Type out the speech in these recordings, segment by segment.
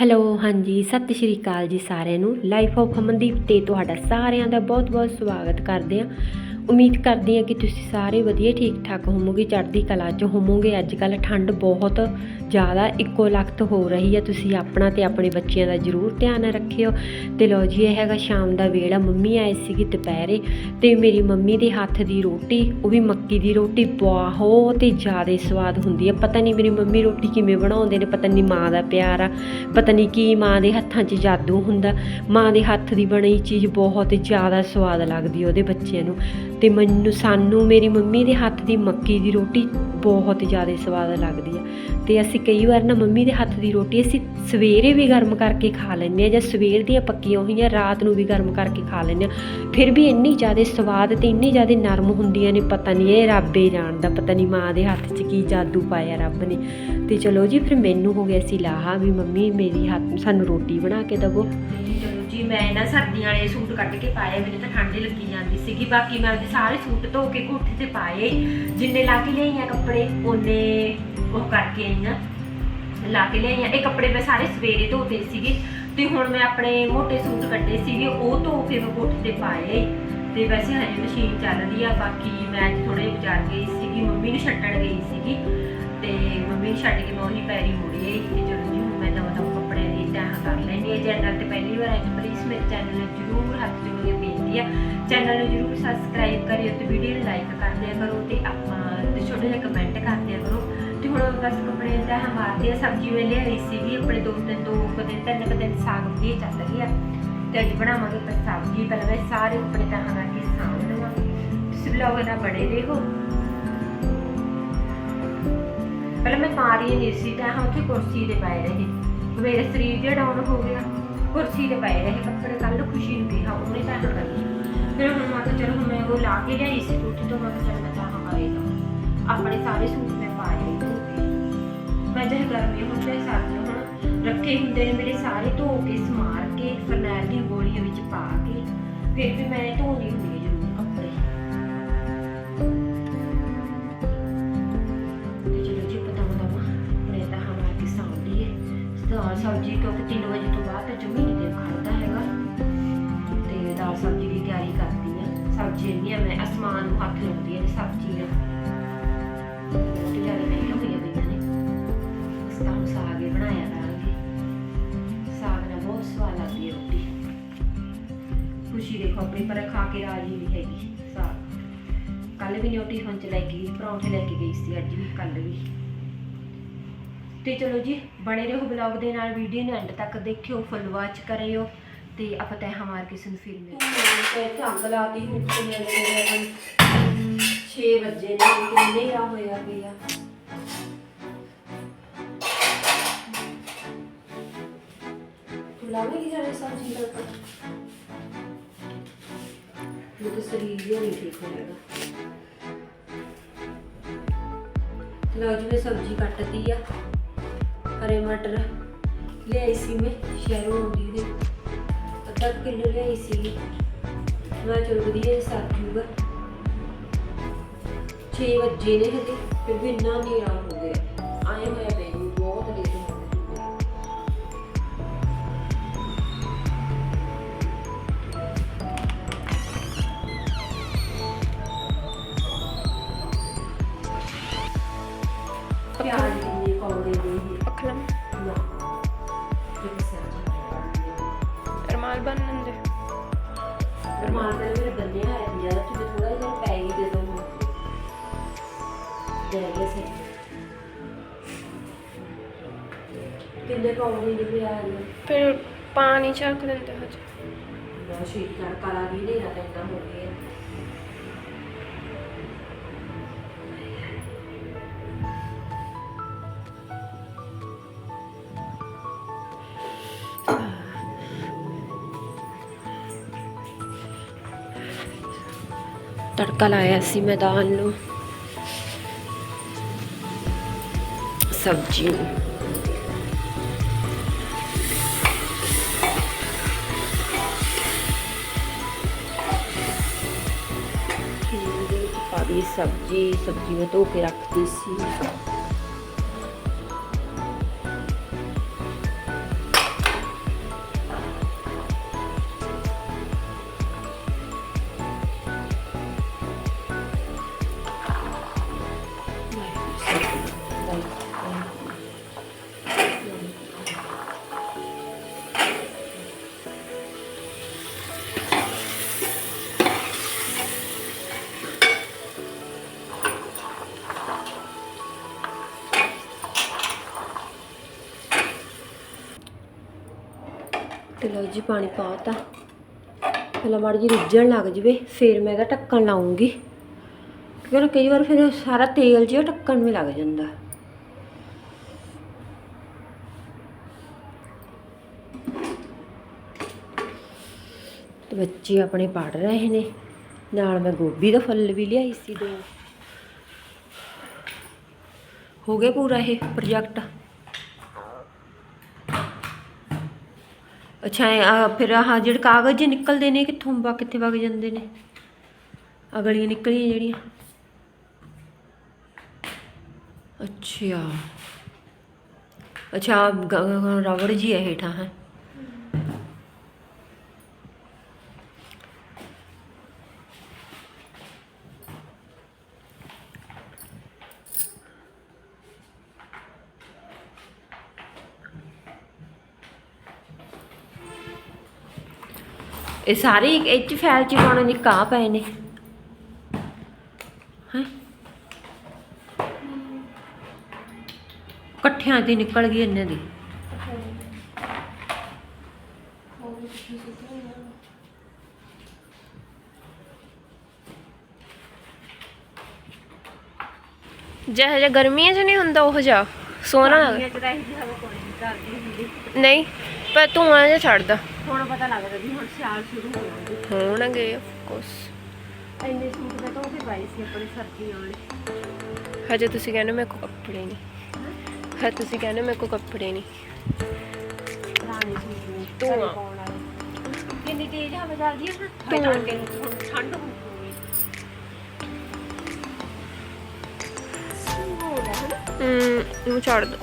Hello, ਹਾਂਜੀ, ਸਤਿ ਸ਼੍ਰੀ ਅਕਾਲ ਜੀ ਸਾਰਿਆਂ ਨੂੰ। ਲਾਈਫ ਆਫ ਅਮਨਦੀਪ ਤੇ ਤੁਹਾਡਾ ਸਾਰਿਆਂ ਦਾ ਬਹੁਤ-ਬਹੁਤ ਸਵਾਗਤ ਕਰਦੇ ਹਾਂ। ਉਮੀਦ ਕਰਦੀ ਹਾਂ ਕਿ ਤੁਸੀਂ ਸਾਰੇ ਵਧੀਆ ਠੀਕ ਠਾਕ ਹੋਵੋਗੇ। ਚੜ੍ਹਦੀ ਕਲਾ 'ਚ ਹੋਵੋਗੇ। ਅੱਜ ਕੱਲ ਠੰਡ ਬਹੁਤ ਜ਼ਿਆਦਾ ਇੱਕੋ ਲਖਤ ਹੋ ਰਹੀ ਹੈ, ਤੁਸੀਂ ਆਪਣਾ ਤੇ ਆਪਣੇ ਬੱਚਿਆਂ ਦਾ ਜ਼ਰੂਰ ਧਿਆਨ ਰੱਖਿਓ। ਤੇ ਲਓ ਜੀ, ਇਹ ਹੈਗਾ ਸ਼ਾਮ ਦਾ ਵੇਲਾ, ਮੰਮੀ ਆਏ ਸੀਗੀ ਦੁਪਹਿਰੇ ਤੇ ਮੇਰੀ ਮੰਮੀ ਦੇ ਹੱਥ ਦੀ ਰੋਟੀ, ਉਹ ਵੀ ਮੱਕੀ ਦੀ ਰੋਟੀ, ਬਹੁਤ ਹੀ ਜ਼ਿਆਦਾ ਸਵਾਦ ਹੁੰਦੀ ਹੈ। ਪਤਾ ਨਹੀਂ ਮੇਰੀ ਮੰਮੀ ਰੋਟੀ ਕਿਵੇਂ ਬਣਾਉਂਦੇ ਨੇ, ਪਤਾ ਨਹੀਂ ਮਾਂ ਦਾ ਪਿਆਰ ਆ, ਪਤਾ ਨਹੀਂ ਕੀ ਮਾਂ ਦੇ ਹੱਥਾਂ 'ਚ ਜਾਦੂ ਹੁੰਦਾ। ਮਾਂ ਦੇ ਹੱਥ ਦੀ ਬਣੀ ਚੀਜ਼ ਬਹੁਤ ਜ਼ਿਆਦਾ ਸਵਾਦ ਲੱਗਦੀ ਉਹਦੇ ਬੱਚਿਆਂ ਨੂੰ। ਤੇ ਮੈਨੂੰ, ਸਾਨੂੰ ਮੇਰੀ ਮੰਮੀ ਦੇ ਹੱਥ ਦੀ ਮੱਕੀ ਦੀ ਰੋਟੀ ਬਹੁਤ ਜ਼ਿਆਦਾ ਸਵਾਦ ਲੱਗਦੀ ਆ ਤੇ ਅਸੀਂ ਕਈ ਵਾਰ ਨਾ ਮੰਮੀ ਦੇ ਹੱਥ ਦੀ ਰੋਟੀ ਅਸੀਂ ਸਵੇਰੇ ਵੀ ਗਰਮ ਕਰਕੇ ਖਾ ਲੈਂਦੇ ਆ ਜਾਂ ਸਵੇਰ ਦੀਆਂ ਪੱਕੀਆਂ ਹੋਈਆਂ, ਰਾਤ ਨੂੰ ਵੀ ਗਰਮ ਕਰਕੇ ਖਾ ਲੈਂਦੇ ਆ ਫਿਰ ਵੀ ਇੰਨੀ ਜ਼ਿਆਦਾ ਸਵਾਦ ਤੇ ਇੰਨੀ ਜ਼ਿਆਦਾ ਨਰਮ ਹੁੰਦੀਆਂ ਨੇ, ਪਤਾ ਨਹੀਂ ਇਹ ਰੱਬੇ ਜਾਣਦਾ, ਪਤਾ ਨਹੀਂ ਮਾਂ ਦੇ ਹੱਥ 'ਚ ਕੀ ਜਾਦੂ ਪਾਇਆ ਰੱਬ ਨੇ। ਤੇ ਚਲੋ ਜੀ, ਫਿਰ ਮੈਨੂੰ ਹੋ ਗਿਆ ਸੀ ਲਾਹਾ ਵੀ ਮੰਮੀ ਮੇਰੀ ਹੱਥ ਸਾਨੂੰ ਰੋਟੀ ਬਣਾ ਕੇ ਦਵੋ। ਚਲੋ ਜੀ, ਮੈਂ ਨਾ ਸਰਦੀਆਂ ਵਾਲੇ ਸੂਟ ਕੱਢ ਕੇ ਪਾਏ ਮੈਨੂੰ ਤਾਂ ਠੰਡ ਲੱਗੀ ਜਾਂਦੀ ਸੀਗੀ। ਬਾਕੀ ਮੈਂ ਉਹਦੇ ਸਾਰੇ ਸੂਟ ਧੋ ਕੇ ਕੋਠੇ ਤੇ ਪਾਏ। ਜਿੰਨੇ ਲਾ ਕੇ ਲਿਆਈਆਂ ਕੱਪੜੇ, ਉਹਨੇ ਉਹ ਕਰਕੇ ਆਈਆਂ ਲਾ ਕੇ ਲਿਆਈਆਂ ਇਹ ਕੱਪੜੇ ਮੈਂ ਸਾਰੇ ਸਵੇਰੇ ਧੋਤੇ ਸੀਗੇ ਤੇ ਹੁਣ ਮੈਂ ਆਪਣੇ ਮੋਟੇ ਸੂਟ ਕੱਢੇ ਸੀਗੇ, ਉਹ ਧੋ ਕੇ ਮੈਂ ਕੋਠੇ ਤੇ ਪਾਏ ਤੇ ਵੈਸੇ ਹਜੇ ਮਸ਼ੀਨ ਚੱਲਦੀ ਆ, ਬਾਕੀ ਮੈਂ ਅੱਜ ਥੋੜੇ ਬਾਜ਼ਾਰ ਗਈ ਸੀਗੀ, ਮੰਮੀ ਨੂੰ ਛੱਡਣ ਗਈ ਸੀਗੀ। ਤੇ ਮੰਮੀ ਨੂੰ ਛੱਡ ਕੇ ਮੈਂ ਉਹੀ ਪੈਰੀ ਮੁੜੀ ਆਈ ਤੇ ਜਦੋਂ ਜੀ, ਹੁਣ ਮੈਂ ਨਵਾਂ ਨਵਾਂ ਕੱਪੜੇ ਦੀ ਤੈਅ ਕਰ ਲੈਣੀ ਹੈ ਚੈਨਲ ਤੇ ਪਹਿਲੀ ਵਾਰ ਆਏ ਪਲੀਜ਼ ਮੇਰੇ ਚੈਨਲ ਨੂੰ ਜਰੂਰ ਹੱਥ ਜੋੜ ਕੇ ਬੇਨਤੀ ਆ। ਚੈਨਲ ਨੂੰ ਜਰੂਰ ਸਬਸਕ੍ਰਾਈਬ ਕਰਿਓ ਤੇ ਵੀਡੀਓ ਨੂੰ ਲਾਈਕ ਕਰ ਦਿਆ ਕਰੋ ਤੇ ਆਪਾਂ ਤੇ ਛੋਟੇ ਜਿਹੇ ਕਮੈਂਟ ਕਰ ਦਿਆ ਕਰੋ ਕੱਪੜੇ ਦਾ ਤਹਾਂ ਮਾਰਦੇ ਆ, ਸਬਜ਼ੀ ਵੇਲੇ ਆਈ ਸੀਗੀ, ਆਪਣੇ ਦੋ ਤਿੰਨ, ਦੋ ਕੁ ਦਿਨ, ਤਿੰਨ ਕੁ ਦਿਨ ਸਾਗ ਵਧੀਆ ਚੱਲ ਗਿਆ ਤੇ ਅੱਜ ਬਣਾਵਾਂਗੇ ਪਰ ਸਬਜ਼ੀ, ਪਹਿਲਾਂ ਮੈਂ ਸਾਰੇ ਕੱਪੜੇ ਤਹਾਂ ਕਰਕੇ ਸਾਂਭ ਲਵਾਂ ਤੁਸੀਂ ਵਲੌਗ ਨਾਲ ਬੜੇ ਰਹੋ। ਪਹਿਲਾਂ ਮੈਂ ਮਾਰੀ ਨਹੀਂ ਸੀ ਤਾਂ ਹਾਂ, ਉੱਥੇ ਕੁਰਸੀ ਤੇ ਪਏ ਰਹੇ। ਮੇਰੇ ਸਰੀਰ ਜਿਹੜਾ ਡਾਊਨ ਹੋ ਗਿਆ। ਕੁਰਸੀ ਤੇ ਪਏ ਰਹੇ ਕੱਪੜੇ ਕੱਲ ਖੁਸ਼ੀ ਨੂੰ ਕਿਹਾ ਉਹਨੇ ਤਾਂ ਨਾ ਕਰੀ ਫਿਰ ਹੁਣ ਮੈਂ ਕਿਹਾ, ਚਲੋ ਹੁਣ ਮੈਂ ਉਹ ਲਾ ਕੇ ਲਿਆਈ ਸੀ ਕੋਠੀ ਤੋਂ ਮੈਂ ਕਿਹਾ ਚਲ ਮੈਂ ਤਾਂ ਕਰੇਗਾ। ਆਪਣੇ ਸਾਰੇ ਸੂਟ ਮੈਂ ਚਾਹੇ ਗਰਮੀ ਹੁਣ ਚਾਹੇ ਸਰਦੀ ਹੁਣ ਰੱਖੇ ਹੁੰਦੇ ਨੇ ਮੇਰੇ ਸਾਰੇ ਧੋ ਕੇ, ਸਮਾਰ ਕੇ ਫਰਨੈਲ ਦੀਆਂ ਗੋਲੀਆਂ ਵਿੱਚ ਪਾ ਕੇ, ਫਿਰ ਵੀ ਮੈਂ ਧੋਣੀ ਹੁੰਦੀ ਹੈ ਜ਼ਰੂਰ ਕੱਪੜੇ। ਤੇ ਚਲੋ ਜੀ, ਪਤਾ ਹੁੰਦਾ ਵਾ, ਆਪਣੇ ਤਾਂ ਹਮਾਰ ਕੇ ਸਾਹਮਣੇ ਹੈ। ਦਾਲ ਸਬਜ਼ੀ ਕਿਉਂਕਿ 3 ਵਜੇ ਤੋਂ ਬਾਅਦ ਤਾਂ ਜਮੀ ਨਹੀਂ ਦਿਲ ਕਰਦਾ ਹੈਗਾ। ਤੇ ਦਾਲ ਸਬਜ਼ੀ ਦੀ ਤਿਆਰੀ ਕਰਦੀ ਆ ਸਬਜ਼ੀ ਨਹੀਂ ਮੈਂ ਅਸਮਾਨ ਨੂੰ ਹੱਥ ਲਾਉਂਦੀ ਆ ਸਬਜ਼ੀ ਆ ਬਹੁਤ ਜ਼ਿਆਦਾ ਨਹੀਂ ਹੋਈਆਂ ਪਈਆਂ ਸਾਗ ਹੀ ਬਣਾਇਆ ਕਰਾਂਗੇ ਸਾਗ ਨਾਲ ਬਹੁਤ ਸਵਾਦ ਲੱਗਦੀ ਹੈ ਰੋਟੀ। ਖੁਸ਼ੀ ਦੇਖੋ ਆਪਣੀ, ਪਰ ਖਾ ਕੇ ਰਾਜੀ ਨਹੀਂ ਹੈਗੀ ਸਾਗ। ਕੱਲ ਵੀ ਨਿਊਟੀ ਫੰਚ ਲੈ ਗਈ, ਪਰੌਂਠੇ ਲੈ ਕੇ ਗਈ ਸੀ ਅੱਜ ਵੀ ਕੱਲ ਵੀ। ਤੇ ਚਲੋ ਜੀ, ਬਣੇ ਰਹੋ ਬਲੌਗ ਦੇ ਨਾਲ ਵੀਡੀਓ ਨੂੰ ਐਂਡ ਤੱਕ ਦੇਖਿਓ ਫੁੱਲ ਵਾਚ ਕਰਿਓ, ਤੇ ਆਪਾਂ ਤੈ ਹਮਾਰ ਕਿਸੇ ਨੂੰ ਫਿਰ ਮਿਲਦੇ ਤੇ ਅੱਗ ਲਾਤੀ ਹੁਣ ਕਿੰਨੇ ਵਜੇ 6 ਵਜੇ ਨੇ, ਕਿੰਨੇ ਰਾ ਹੋਇਆ ਗਿਆ ਤੂੰ ਲਾਵੇਂਗੀ ਜਾਨੇ ਸਬਜ਼ੀ ਤੜਕਾ ਮੇਰੇ ਸਰੀਰ ਵੀ ਨਹੀਂ ਠੀਕ ਹੋਏਗਾ ਲਓ ਜੀ, ਮੈਂ ਸਬਜ਼ੀ ਕੱਟਤੀ ਆ। ਹਰੇ ਮਟਰ ਲਿਆਈ ਸੀ ਮੈਂ, ਸ਼ਹਿਰੋਂ ਆਉਂਦੀ ਦੇ ਅੱਧਾ ਕੁ ਕਿਲੋ ਲਿਆਈ ਸੀ। ਮੈਂ ਚਲ ਵਧੀਆ ਸਰ ਜੂਗਾ। 6 ਵਜੇ ਨੇ ਹਜੇ, ਫਿਰ ਵੀ ਇੰਨਾ ਹਨੇਰਾ ਹੋ ਗਿਆ। ਰਮਾਲ ਦੇ। ਰਮਾਲ ਦਾ ਮੇਰੇ ਥੋੜਾ ਜਿਹਾ ਪੈ ਦੇ ਦੋ ਦੇ ਸੇ ਕਿੰਨੇ ਕੌੜੇ ਫਿਰ ਪਾਣੀ ਚੱਕ ਦਿੰਦੇ ਹੋ ਜੀ ਨਾ ਸ਼ੀਟ ਕਰ ਕਾਲਾ ਵੀ ਨਹੀਂ ਪੈਂਦਾ ਹੋ ਗਿਆ। ਤੜਕਾ ਲਾਇਆ ਸੀ ਮੈਂ ਦਾਲ ਨੂੰ। ਸਬਜ਼ੀ ਨੂੰ। ਪਾ ਦੀ ਸਬਜ਼ੀ ਸਬਜ਼ੀ ਮੈਂ ਧੋ ਕੇ ਰੱਖਦੀ ਸੀ। ਲਓ ਜੀ, ਪਾਣੀ ਪਾਤਾ ਪਹਿਲਾਂ ਮਾੜੀ ਜਿਹੀ ਰਿੱਝਣ ਲੱਗ ਜਵੇ, ਫਿਰ ਮੈਂ ਇਹਦਾ ਢੱਕਣ ਲਾਉਂਗੀ। ਕਿਉਂਕਿ ਕਈ ਵਾਰ ਫਿਰ ਸਾਰਾ ਤੇਲ ਜਿਹਾ ਢੱਕਣ ਵੀ ਲੱਗ ਜਾਂਦਾ। ਤੇ ਬੱਚੇ ਆਪਣੇ ਪੜ ਰਹੇ ਨੇ। ਨਾਲ ਮੈਂ ਗੋਭੀ ਦਾ ਫੁੱਲ ਵੀ ਲਿਆਈ ਸੀ ਦੋ। ਹੋ ਗਿਆ ਪੂਰਾ ਇਹ ਪ੍ਰੋਜੈਕਟ ਅੱਛਾ, ਇਹ ਫਿਰ ਆਹ ਜਿਹੜੇ ਕਾਗਜ਼ ਨਿਕਲਦੇ ਨੇ ਕਿੱਥੋਂ ਬਾ ਕਿੱਥੇ ਵਗ ਜਾਂਦੇ ਨੇ? ਅਗਲੀਆਂ ਨਿਕਲੀਆਂ ਜਿਹੜੀਆਂ। ਅੱਛਾ। ਅੱਛਾ ਗ- ਰਬੜ ਜੀ ਹੈ ਹੇਠਾਂ, ਹੈ। ਇਹ ਸਾਰੇ ਇੱਕ- ਇਹ ਚ ਫੈਲ ਚ ਪਾਉਣੇ ਨੇ ਕਾ ਪਏ ਨੇ? ਹੈ? ਇਕੱਠਿਆਂ ਦੀ ਨਿਕਲ ਗਈ ਇਹਨਾਂ ਦੀ। ਜਿਹੋ ਜਿਹਾ ਗਰਮੀਆਂ 'ਚ ਨਹੀਂ ਹੁੰਦਾ ਉਹ ਜਿਹਾ ਸੋਹਣਾ। ਜਿਹੜਾ ਨਹੀਂ ਪਰ ਧੂਆਂ ਜਿਹਾ ਛੱਡਦਾ ਹੁਣ ਪਤਾ ਲੱਗਦਾ ਵੀ ਹੁਣ ਸਿਆਲ ਸ਼ੁਰੂ ਹੋ ਗਿਆ ਹੋਣਗੇ ਕੋਸ ਇੰਨੇ ਸੂਟ ਮੈਂ ਧੋ ਕੇ ਪਾਏ ਸੀ ਆਪਣੇ ਸਰਦੀਆਂ ਵਾਲੇ। ਹਜੇ ਤੁਸੀਂ ਕਹਿੰਦੇ ਮੇਰੇ ਕੋਲ ਕੱਪੜੇ ਨਹੀਂ। ਹਾਂ? ਤੁਸੀਂ ਕਹਿੰਦੇ ਮੇਰੇ ਕੋਲ ਕੱਪੜੇ ਨਹੀਂ। ਪੁਰਾਣੇ ਸੂਟ ਨੇ ਧੂਆਂ। ਘਰੇ ਪਾਉਣ ਵਾਲੇ। ਕਿੰਨੀ ਤੇਜ਼ ਹਵਾ ਚੱਲਦੀ ਹੈ ਨਾ ਧੂਆਂ। ਠੰਡ ਹੁਣ ਠੰਡ ਹੋ ਗਈ ਹੋ ਗਿਆ ਹੈ ਨਾ ਹੂੰ ਇਹਨੂੰ ਛੱਡ ਦੋ।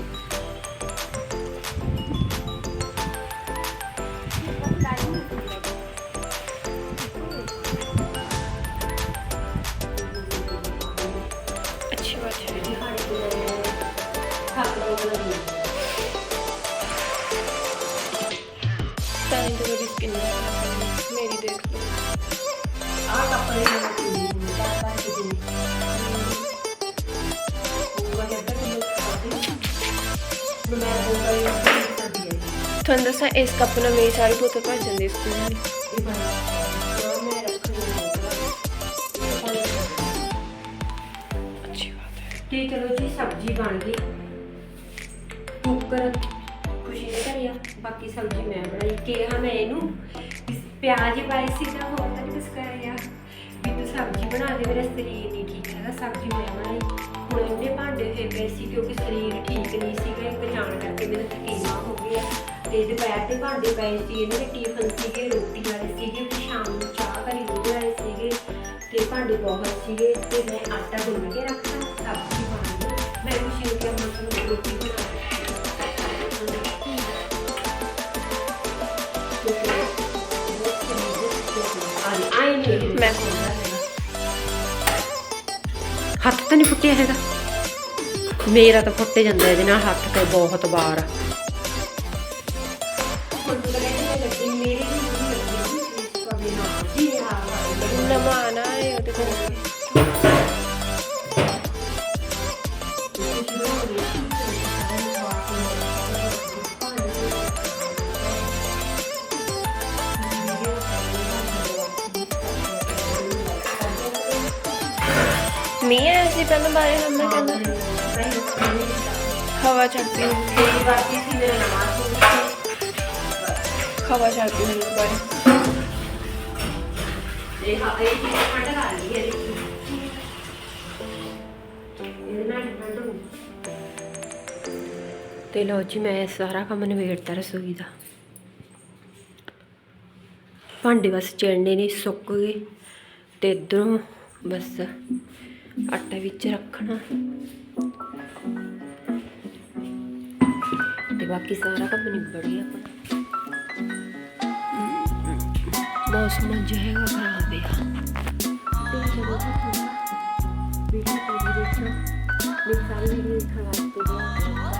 ਤੁਹਾਨੂੰ ਦੱਸਾਂ, ਇਸ ਕੱਪ ਨਾਲ ਮੇਰੀ ਸਾਰੀ ਬੋਤਲ ਭਰ ਜਾਂਦੀ ਸਕੂਲ ਦੀ ਅੱਛੀ ਬਾਤ ਹੈ। ਤੇ ਚਲੋ ਜੀ, ਸਬਜ਼ੀ ਬਣ ਗਈ। ਕੁੱਕਰ ਖੁਸ਼ੀ ਨੇ ਕਰਿਆ ਬਾਕੀ ਸਬਜ਼ੀ ਮੈਂ ਬਣਾਈ। ਕਿਹਾ ਮੈਂ ਇਹਨੂੰ ਪਿਆਜ਼ ਪਾਏ ਸੀ ਜਾਂ ਹੋਰ ਤਾਂ ਕੁਝ ਕਰਿਆ ਵੀ ਤੂੰ ਸਬਜ਼ੀ ਬਣਾ ਦੇ, ਮੇਰਾ ਸਰੀਰ ਨਹੀਂ ਠੀਕ ਹੈਗਾ। ਸਬਜ਼ੀ ਮੈਂ ਬਣਾਈ। ਹੁਣ ਇਹਨੇ ਭਾਂਡੇ ਫੇਰ ਪਏ ਸੀ ਕਿਉਂਕਿ ਸਰੀਰ ਠੀਕ ਨਹੀਂ ਸੀਗਾ। ਇੱਕ ਜਾਣ ਕਰਕੇ ਮੇਰਾ ਥਕੇਵਾ ਤੇ ਦੁਪਹਿਰ ਦੇ ਭਾਂਡੇ ਪਏ ਸੀ, ਇਹਨਾਂ ਦੇ ਟਿਫਨ ਸੀਗੇ ਰੋਟੀ ਵਾਲੇ ਸੀਗੇ ਤੇ ਸ਼ਾਮ ਨੂੰ ਚਾਹ ਕਰੀ ਉਹਦੇ ਵਾਲੇ ਸੀਗੇ ਤੇ ਭਾਂਡੇ ਬਹੁਤ ਸੀਗੇ ਤੇ ਮੈਂ ਆਟਾ ਗੁੰਨ ਕੇ ਰੱਖਤਾ ਸਬਜ਼ੀ ਬਣ ਗਈ ਮੈਂ ਖੁਸ਼ੀ ਨੂੰ ਕਿਹਾ ਮੈਂ ਰੋਟੀ ਬਣਾ ਮੈਂ ਹੱਥ ਤਾਂ ਨਹੀਂ ਫੁੱਟਿਆ ਹੈਗਾ। ਮੇਰਾ ਤਾਂ ਫੁੱਟ ਜਾਂਦਾ ਇਹਦੇ ਨਾਲ, ਹੱਥ ਤੇ ਬਹੁਤ ਵਾਰ ਬਾਰੇ ਹਮਨੇ ਕਹਿੰਦਾ। ਹਵਾ ਚੱਲਦੀ ਹੁੰਦੀ ਹਵਾ ਚੱਲਦੀ ਹੁੰਦੀ ਬਾਰੇ। ਤੇ ਲਓ ਜੀ ਮੈਂ ਸਾਰਾ ਕੰਮ ਨਿਬੇੜਤਾ ਰਸੋਈ ਦਾ। ਭਾਂਡੇ ਬਸ ਚੜਨੇ ਨੇ ਸੁੱਕ ਗਏ। ਤੇ ਇਧਰੋਂ ਬਸ ਆਟਾ ਵਿੱਚ ਰੱਖਣਾ। ਤੇ ਬਾਕੀ ਸਾਰਾ ਕੰਮ ਨਿਬੜ ਗਿਆ। ਆਪਣਾ ਮੌਸਮ ਜੋ ਹੈਗਾ ਖਰਾਬ ਹੈ ਤੇ ਚਲੋ ਜੀ ਵੀਡੀਓ ਪੂਰੀ ਦੇਖੋ ਮੇਰੀ ਸਾਰੀ ਵੀਡੀਓ ਦਿਖਾਵਾ